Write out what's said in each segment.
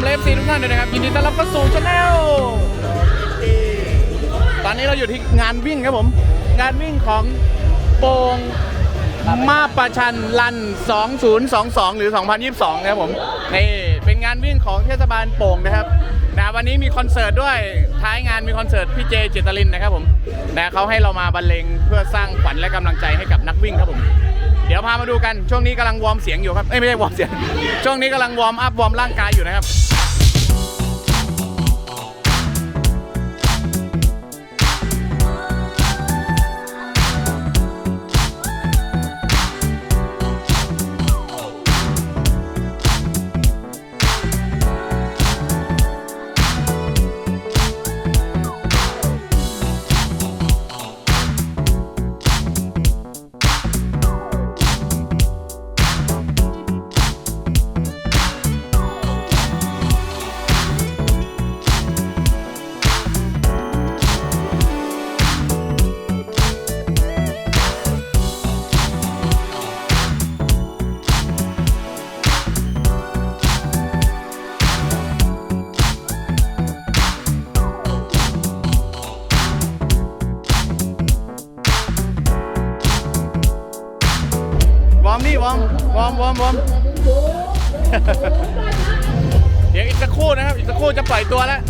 มและ FC ทุกท่านด้วยนะครับ ยินดีต้อนรับเข้าสู่ช anel ตอนนี้เราอยู่ที่งานวิ่งครับผม งานวิ่งของโปงมาประชันลัน 2022 หรือ 2022 นะครับผมนี่เป็นงานวิ่งของเทศบาลโป่งนะครับนะวันนี้มีคอนเสิร์ตด้วยท้ายงานมีคอนเสิร์ตพี่เจเจตลินนะครับผมนะเขาให้เรามาบรรเลงเพื่อสร้างขวัญและกำลังใจให้กับนักวิ่งครับผม เดี๋ยวพามาดูกันช่วงนี้กำลังวอร์มเสียงอยู่ครับเอ้ยไม่ใช่วอร์มเสียง ช่วงนี้กำลังวอร์มอัพวอร์มร่างกายอยู่นะครับ จะปล่อยตัวแล้ว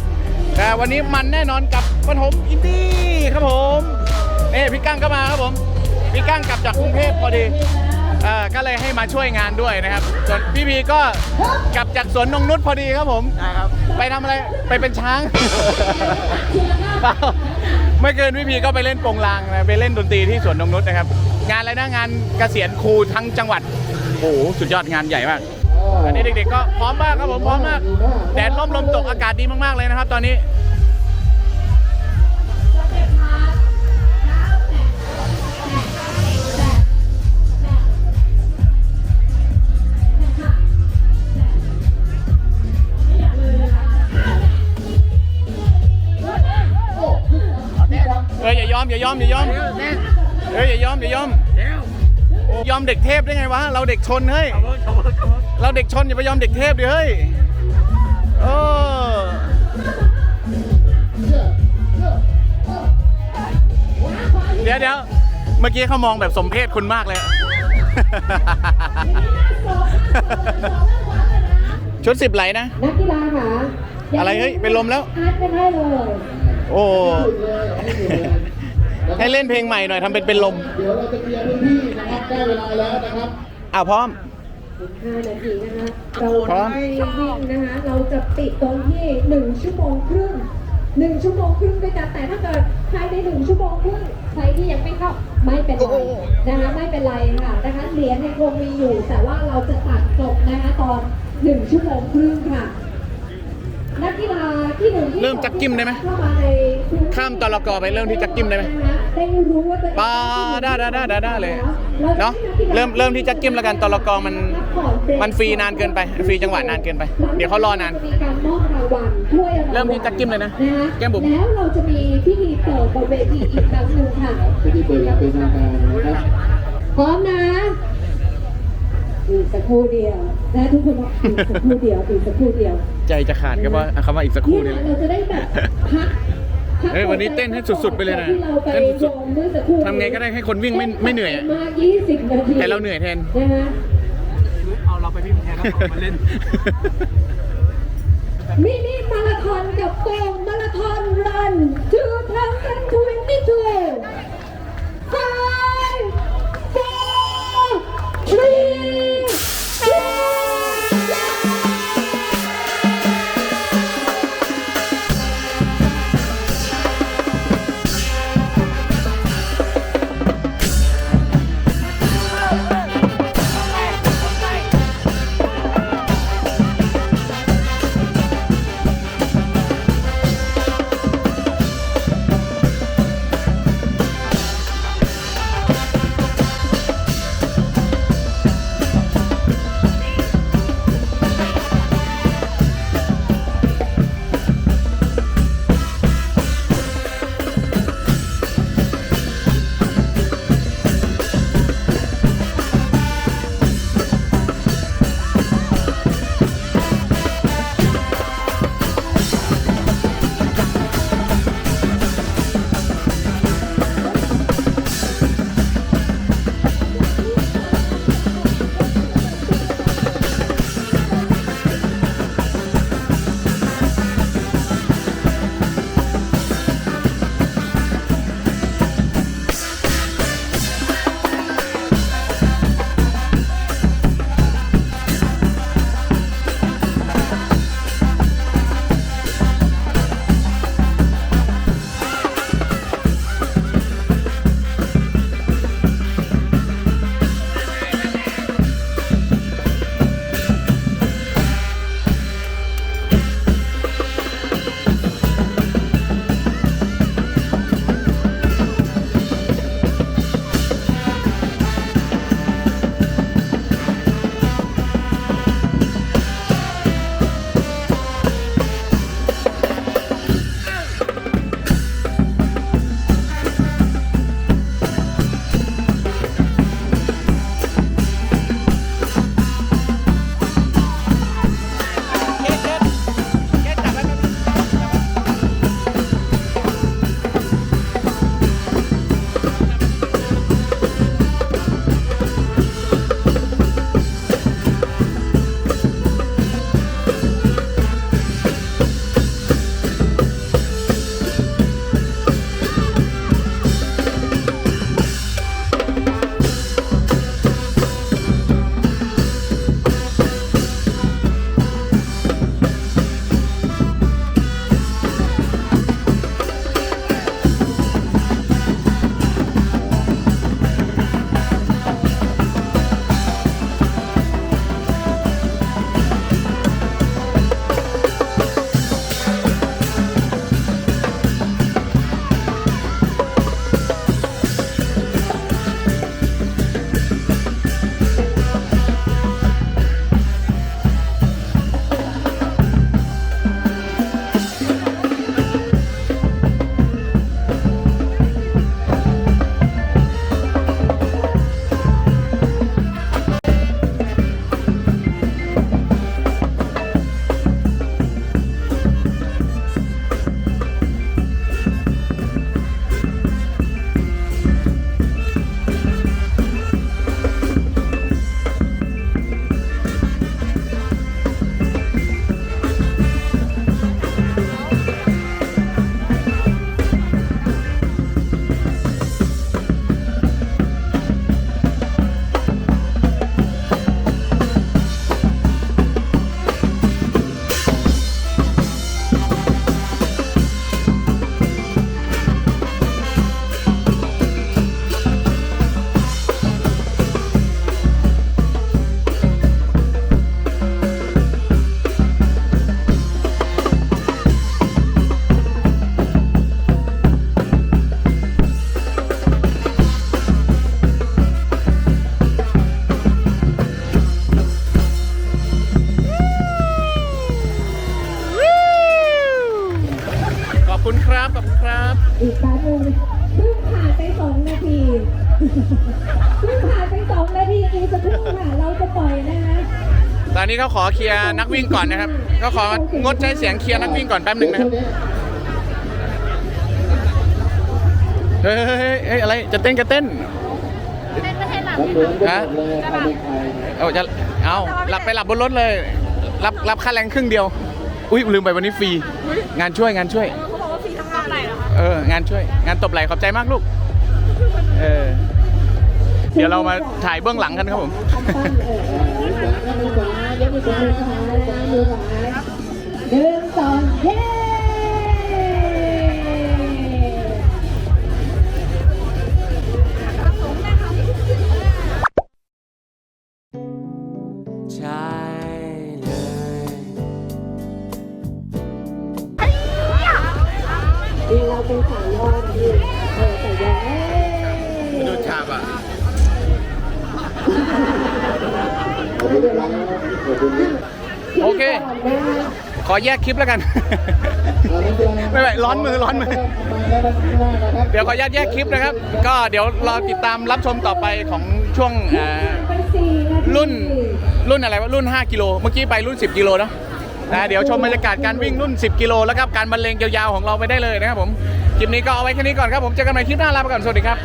แต่วันนี้มันแน่นอนกับปฐมอินดี้ครับผมนี่พี่กั้งก็มาครับผม พี่กั้งกลับจากกรุงเทพพอดีเอ่อก็เลยให้มาช่วยงานด้วยนะครับ ส่วนพี่พีก็กลับจากสวนนงนุชพอดีครับผมไปทำอะไร ไปเป็นช้าง เปล่าไม่เกินพี่พีก็ไปเล่นโปงลางนะไปเล่นดนตรีที่สวนนงนุชนะครับ งานอะไรนะงานเกษียณครูทั้งจังหวัดโอ้โหสุดยอดงานใหญ่มาก อันนี้เด็กๆก็พร้อมมากครับผมพร้อมมาก แดดร่มลมตกอากาศดีมากๆเลยนะครับ ตอนนี้เอออย่ายอมอย่ายอมอย่ายอมเอออย่ายอมอย่ายอมโอ้ยอมเด็กเทพได้ไงวะเราเด็กชนเฮ้ย เราเด็กชนอย่าไปยอมเด็กเทพดิเฮ้ยเออเดี๋ยวเดี๋ยวเมื่อกี้เขามองแบบสมเพศคุณมากเลย ชุดสิบไหลนะ นักกีฬาค่ะอะไรเฮ้ยเป็นลมแล้ว อาร์ตไม่ให้เลย โอ้ ให้เล่นเพลงใหม่หน่อยทำเป็นเป็นลม เดี๋ยวเราจะเคลียร์พื้นที่นะครับ ได้เวลาแล้วนะครับอ้าวพร้อม 5นาทีนะคะเราพร้อม ไม่วิ่งนะคะเราจะปิดตรงที่ 1 ชั่วโมงครึ่ง 1 ชั่วโมงครึ่งด้วยกันแต่ถ้าเกิดภายใน 1 ชั่วโมงครึ่งใครที่ยังไม่เข้าไม่เป็นไรนะคะไม่เป็นไรค่ะนะคะเหรียญยังคงมีอยู่ แต่ว่าเราจะตัดจบนะคะตอน 1 ชั่วโมงครึ่งค่ะ นักกีฬาที่หนึ่งที่เริ่มจักจิ้มได้ไหมเข้ามาในพื้นที่ข้ามตลกไปเริ่มที่จักจิ้มได้ไหมได้รู้ว่าตัวเองปาด้าด้าด้าด้าด้าเลยเนอะเริ่มเริ่มที่จักจิ้มแล้วกันตลกมันมันฟรีนานเกินไปฟรีจังหวะนานเกินไป เดี๋ยวเขารอนานมีการมอบรางวัลถ้วยรางวัลเริ่มที่จักจิ้มเลยนะนะคะแก้มบุ๋มแล้วเราจะมีพิธีเปิดบนเวทีอีกครั้งหนึ่งค่ะพิธีเปิดอย่างเป็นทางการนะครับพร้อมนะ อีกสักครู่เดียวนะทุกคนบอกอีกสักครู่เดียวอีกสักครู่เดียวใจจะขาดก็ว่าคำว่าอีกสักครู่นี่เนี่ยแหละเราจะได้แบบพักพักเฮ้ยวันนี้เต้นให้สุดๆไปเลยนะที่เราไปเต้นสุดๆวอร์มเมื่อสักครู่ทำไงก็ได้ให้คนวิ่งไม่ไม่เหนื่อยอะมาก20นาทีแต่เราเหนื่อยแทนนะคะเอาเราไปวิ่งแทนแล้วเอามาเล่นมินิมาราธอนกับกองมาราธอนรัน2022 อนนี้เขาขอเคลียร์นักวิ่งก่อนนะครับเขาของดใช้เสียงเคลียร์นักวิ่งก่อนแป๊บหนึ่งนะครับเฮ้ยเฮ้ยเฮ้ยเฮ้ยอะไรจะเต้นจะเต้นมันเหมือนกันหมดเลยภายในไทยเอาจะเอาหลับไปหลับบนรถเลย รับรับค่าแรงครึ่งเดียว อุ้ยลืมไปวันนี้ฟรีงานช่วยงานช่วยเขาบอกว่าฟรีทั้งงานไหนเหรอคะเอองานช่วย งานตบไหล่ขอบใจมากลูกเออเดี๋ยวเรามาถ่ายเบื้องหลังกันครับผม คำปั้นเออเออมือขวายกมือขวานะคะมือขวาหนึ่งสองเย้ เค ขอแยกคลิปแล้วกัน ไม่ไม่ร้อนมือร้อนมือ เดี๋ยวขออนุญาตแยกคลิปนะครับ ก็เดี๋ยวรอติดตามรับชมต่อไปของช่วงเอ่อไปสี่นาทีรุ่นรุ่นอะไรวะรุ่น 5 กิโล เมื่อกี้ไปรุ่น 10 กิโลเนาะนะเดี๋ยวชมบรรยากาศการวิ่งรุ่น 10 กิโล แล้วครับการบรรเลงยาวๆของเราไปได้เลยนะครับผม คลิปนี้ก็เอาไว้แค่นี้ก่อนครับผม เจอกันใหม่คลิปหน้าลาไปก่อน สวัสดีครับ